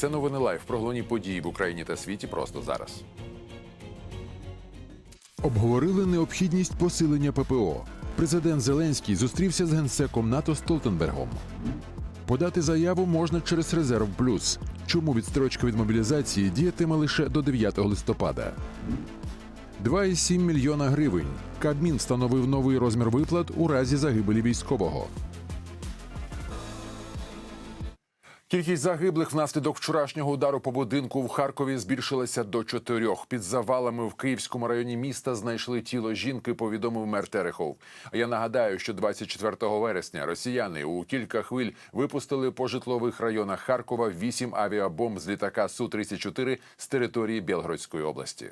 Це новини лайф про головні події в Україні та світі просто зараз. Обговорили необхідність посилення ППО. Президент Зеленський зустрівся з генсеком НАТО Столтенбергом. Подати заяву можна через резерв плюс. Чому відстрочка від мобілізації діятиме лише до 9 листопада? 2,7 мільйона гривень. Кабмін встановив новий розмір виплат у разі загибелі військового. Кількість загиблих внаслідок вчорашнього удару по будинку в Харкові збільшилася до чотирьох. Під завалами в Київському районі міста знайшли тіло жінки. Повідомив мер Терехов. А я нагадаю, що 24 вересня росіяни у кілька хвиль випустили по житлових районах Харкова вісім авіабомб з літака су 34 з території Білгородської області.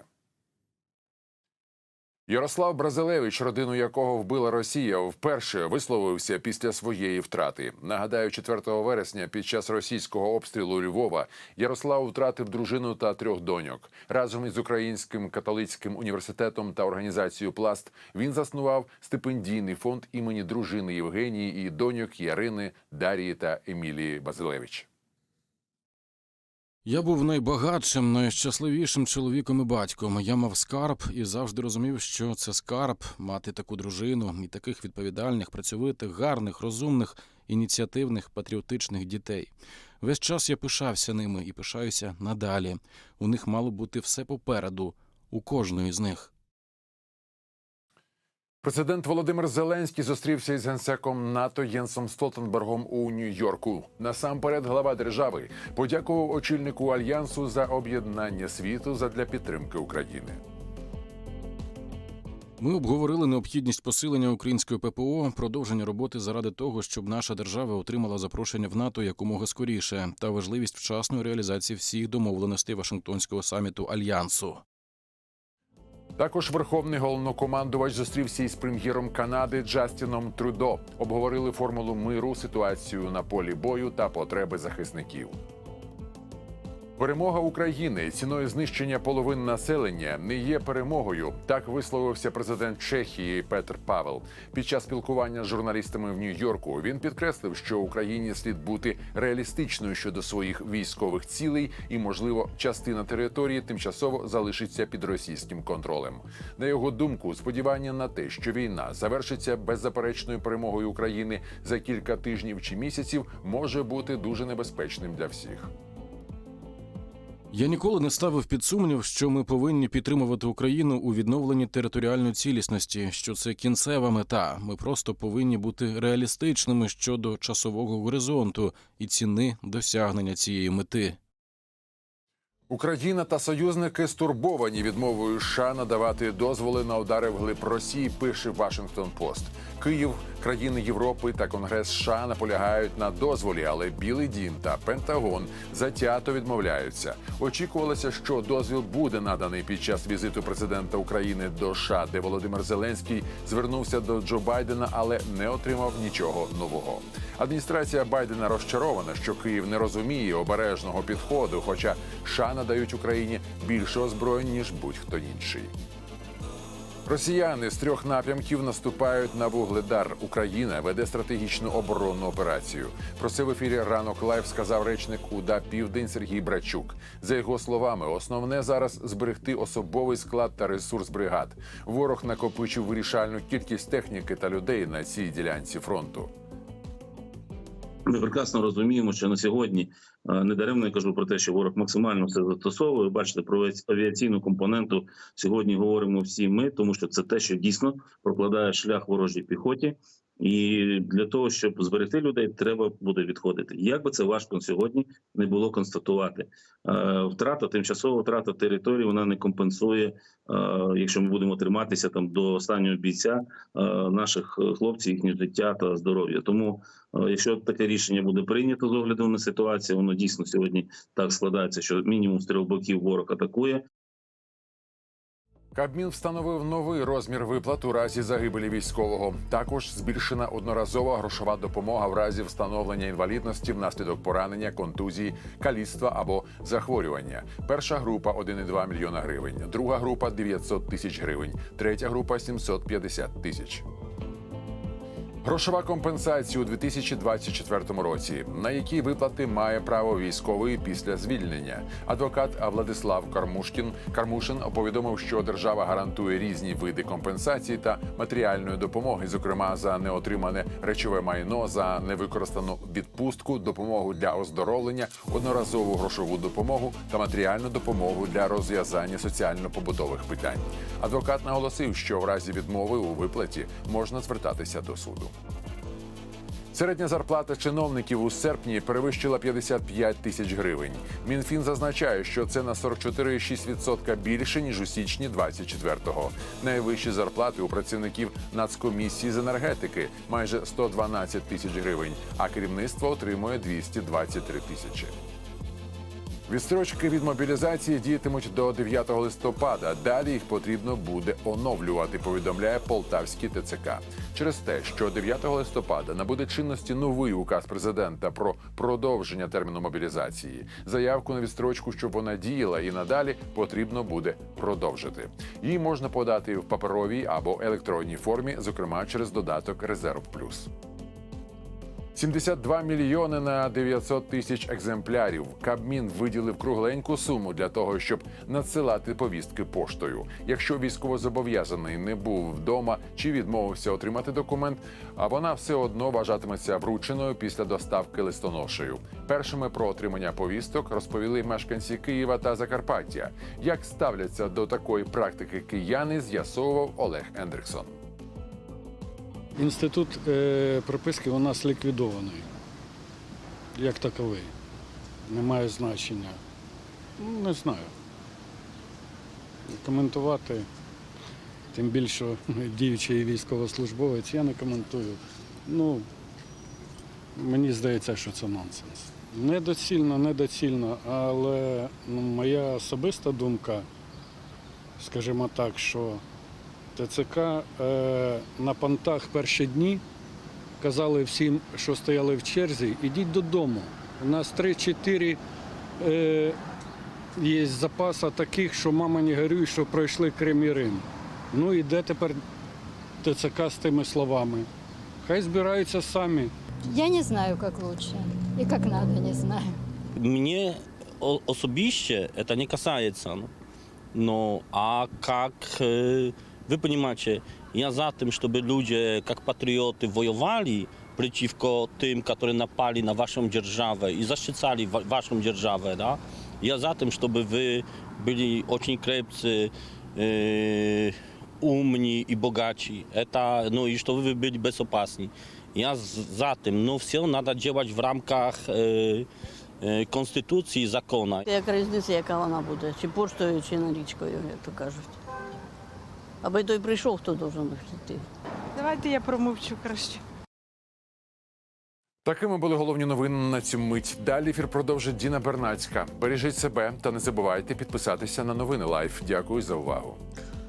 Ярослав Бразилевич, родину якого вбила Росія, вперше висловився після своєї втрати. Нагадаю, 4 вересня під час російського обстрілу Львова Ярослав втратив дружину та трьох доньок. Разом із Українським католицьким університетом та організацією Пласт він заснував стипендійний фонд імені дружини Євгенії і доньок Ярини, Дарії та Емілії Базилевич. Я був найбагатшим, найщасливішим чоловіком і батьком. Я мав скарб і завжди розумів, що це скарб мати таку дружину і таких відповідальних, працьовитих, гарних, розумних, ініціативних, патріотичних дітей. Весь час я пишався ними і пишаюся надалі. У них мало бути все попереду, у кожної з них. Президент Володимир Зеленський зустрівся із генсеком НАТО Єнсом Столтенбергом у Нью-Йорку. Насамперед, глава держави подякував очільнику альянсу за об'єднання світу задля підтримки України. Ми обговорили необхідність посилення української ППО, продовження роботи заради того, щоб наша держава отримала запрошення в НАТО якомога скоріше, та важливість вчасної реалізації всіх домовленостей Вашингтонського саміту альянсу. Також верховний головнокомандувач зустрівся із прем'єром Канади Джастіном Трудо. Обговорили формулу миру, ситуацію на полі бою та потреби захисників. Перемога України ціною знищення половин населення не є перемогою. Так висловився президент Чехії Петр Павел. Під час спілкування з журналістами в Нью-Йорку він підкреслив, що Україні слід бути реалістичною щодо своїх військових цілей, і, можливо, частина території тимчасово залишиться під російським контролем. На його думку, сподівання на те, що війна завершиться беззаперечною перемогою України за кілька тижнів чи місяців, може бути дуже небезпечним для всіх. Я ніколи не ставив під сумнів, що ми повинні підтримувати Україну у відновленні територіальної цілісності, що це кінцева мета. Ми просто повинні бути реалістичними щодо часового горизонту і ціни досягнення цієї мети. Україна та союзники стурбовані відмовою США надавати дозволи на удари вглиб Росії. Пише Вашингтон Пост. Київ, країни Європи та Конгрес США наполягають на дозволі, але Білий Дім та Пентагон затято відмовляються. Очікувалося, що дозвіл буде наданий під час візиту президента України до США, де Володимир Зеленський звернувся до Джо Байдена, але не отримав нічого нового. Адміністрація Байдена розчарована, що Київ не розуміє обережного підходу, хоча США надають Україні більше озброєнь ніж будь-хто інший. Росіяни з трьох напрямків наступають на вугледар. Україна веде стратегічну оборонну операцію. Про це в ефірі ранок лайв сказав речник УДА Південь Сергій Брачук. За його словами, основне зараз зберегти особовий склад та ресурс бригад. Ворог накопичив вирішальну кількість техніки та людей на цій ділянці фронту. Ми прекрасно розуміємо, що на сьогодні не недаремно я кажу про те, що ворог максимально все застосовує. Бачите, про авіаційну компоненту сьогодні говоримо всі ми, тому що це те, що дійсно прокладає шлях ворожій піхоті. І для того, щоб зберегти людей, треба буде відходити. Як би це важко сьогодні не було констатувати, Е, втрата тимчасова втрата території вона не компенсує, е, якщо ми будемо триматися там до останнього бійця е, наших хлопців, їхнє життя та здоров'я. Тому, якщо таке рішення буде прийнято з огляду на ситуацію, воно дійсно сьогодні так складається, що мінімум з трьох боків ворог атакує. Кабмін встановив новий розмір виплат у разі загибелі військового. Також збільшена одноразова грошова допомога в разі встановлення інвалідності внаслідок поранення, контузії, каліцтва або захворювання. Перша група 1,2 мільйона гривень, друга група 900 тисяч гривень, третя група 750 тисяч. Грошова компенсація у 2024 році, на які виплати має право військовий після звільнення. Адвокат Владислав Кармушкін Кармушин повідомив, що держава гарантує різні види компенсації та матеріальної допомоги, зокрема за неотримане речове майно, за невикористану відпустку, допомогу для оздоровлення, одноразову грошову допомогу та матеріальну допомогу для розв'язання соціально-побутових питань. Адвокат наголосив, що в разі відмови у виплаті можна звертатися до суду. Середня зарплата чиновників у серпні перевищила 55 тисяч гривень. Мінфін зазначає, що це на 44,6% більше ніж у січні 24-го. Найвищі зарплати у працівників Нацкомісії з енергетики майже 112 тисяч гривень, а керівництво отримує 223 тисячі. Відстрочки від мобілізації діятимуть до 9 листопада. Далі їх потрібно буде оновлювати. Повідомляє Полтавський ТЦК. Через те, що 9 листопада набуде чинності новий указ президента про продовження терміну мобілізації. Заявку на відстрочку, щоб вона діяла і надалі, потрібно буде продовжити. Її можна подати в паперовій або електронній формі, зокрема через додаток Резерв Плюс. 72 мільйони на 900 тисяч екземплярів. Кабмін виділив кругленьку суму для того, щоб надсилати повістки поштою. Якщо військовозобов'язаний не був вдома чи відмовився отримати документ, а вона все одно вважатиметься врученою після доставки листоношею. Першими про отримання повісток розповіли мешканці Києва та Закарпаття. Як ставляться до такої практики кияни, з'ясовував Олег Ендриксон. Інститут е, приписки у нас ліквідований, як таковий. Не має значення. Ну, не знаю. Коментувати, тим більше діючий військовослужбовець, я не коментую. Ну, мені здається, що це нонсенс. Недоцільно, недоцільно, але ну, моя особиста думка, скажімо так, що ТЦК е, на понтах перші дні казали всім, що стояли в черзі, ідіть додому. У нас 3-4 е, є запаса таких, що мама не горюй, що пройшли Крим і Рим. Ну і де тепер ТЦК з тими словами? Хай збираються самі. Я не знаю, как лучше и как надо, не знаю. Mnie o, osobiście to nie касается. No. no a jak e, wy понимаете, ja za tym, żeby ludzie jak patrioty wojowali przeciwko tym, którzy napali na waszą dzierżawę i zaszczycali wa, waszą dzierżawę, da? ja za tym, żeby wy byli очень крепcy, e, umni i bogaci, eta, no i żeby wy byli bezopasni. Ja z, za tym, no все надо działać w ramach e, e, konstytucji i zakona. Як різниця, яка вона буде, чи поштою, чи налічкою, як то кажуть. Аби той прийшов, хто должен йти. Давайте я промовчу краще. Такими були головні новини на цю мить. Далі ефір продовжить Діна Бернацька. Бережіть себе та не забувайте підписатися на новини Лайф. Дякую за увагу.